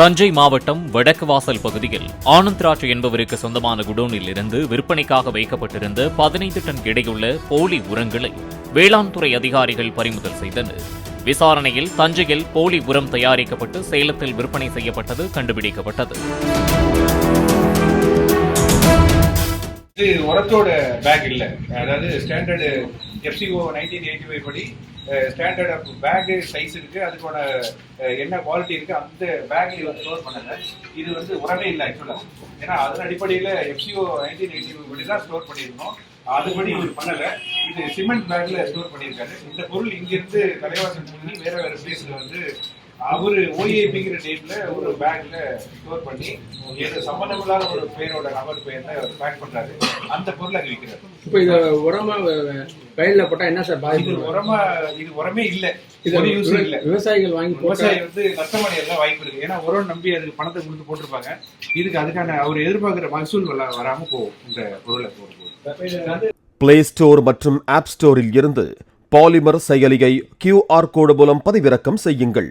தஞ்சை மாவட்டம் வடக்கு வாசல் பகுதியில் ஆனந்த்ராஜ் என்பவருக்கு சொந்தமான குடோனில் இருந்து விற்பனைக்காக வைக்கப்பட்டிருந்த பதினைந்து டன் எடையுள்ள போலி உரங்களை வேளாண் துறை அதிகாரிகள் பறிமுதல் செய்தனர். விசாரணையில் தஞ்சையில் போலி உரம் தயாரிக்கப்பட்டு சேலத்தில் விற்பனை செய்யப்பட்டது கண்டுபிடிக்கப்பட்டது. உரத்தோட பேக் இல்ல. அதாவது standard FCO nineteen eighty five படி ஸ்டாண்டர்ட் ஆஃப் பேக்கு சைஸ் இருக்குது அதுக்கான என்ன குவாலிட்டி இருக்குது அந்த பேக்ல வந்து ஸ்டோர் பண்ணுங்க இது வந்து உரமே இல்லை ஆக்சுவலாக ஏன்னா அதன் அடிப்படையில் எஃப்சிஓ நைன்டீன் எயிட்டி ஃபைவ் படி தான் ஸ்டோர் பண்ணியிருந்தோம். அதுபடி இவர் பண்ணலை. இது சிமெண்ட் பேக்கில் ஸ்டோர் பண்ணியிருக்காரு. இந்த பொருள் இங்கிருந்து தலைவாசல் பண்ணி வேறு வேறு பிளேஸில் வந்து அவரு ஓஏபிங்கிற டேட்ல ஒரு பேக்ல ஸ்டோர் பண்ணி எது சம்பந்தமில்லாத ஒரு பேரோட நபர் பேர்ல பேக் பண்றாரு. அந்த பொருள் அங்க விற்கிறாரு இப்போ இது உரமா வயல்ல போட்டா என்ன சார் இது பாதிப்பு உரமா இது உரமே இல்ல. இது யூஸ் இல்ல. விவசாயிகள் வாங்கி விவசாயி வந்து நஷ்டமடையலாம் வாய்ப்பு இருக்கு. ஏன்னா உரம் நம்பி அதுக்கு பணத்தை கொடுத்து போட்டிருப்பாங்க. இதுக்கு அதுக்கான அவர் எதிர்பார்க்கிற மகசூல் வர- வராம போகும். இந்த பொருளை போடும்போது. பிளே ஸ்டோர் மற்றும் ஆப் ஸ்டோரில் இருந்து பாலிமர் செயலியை கியூஆர் கோடு மூலம் பதிவிறக்கம் செய்யுங்கள்.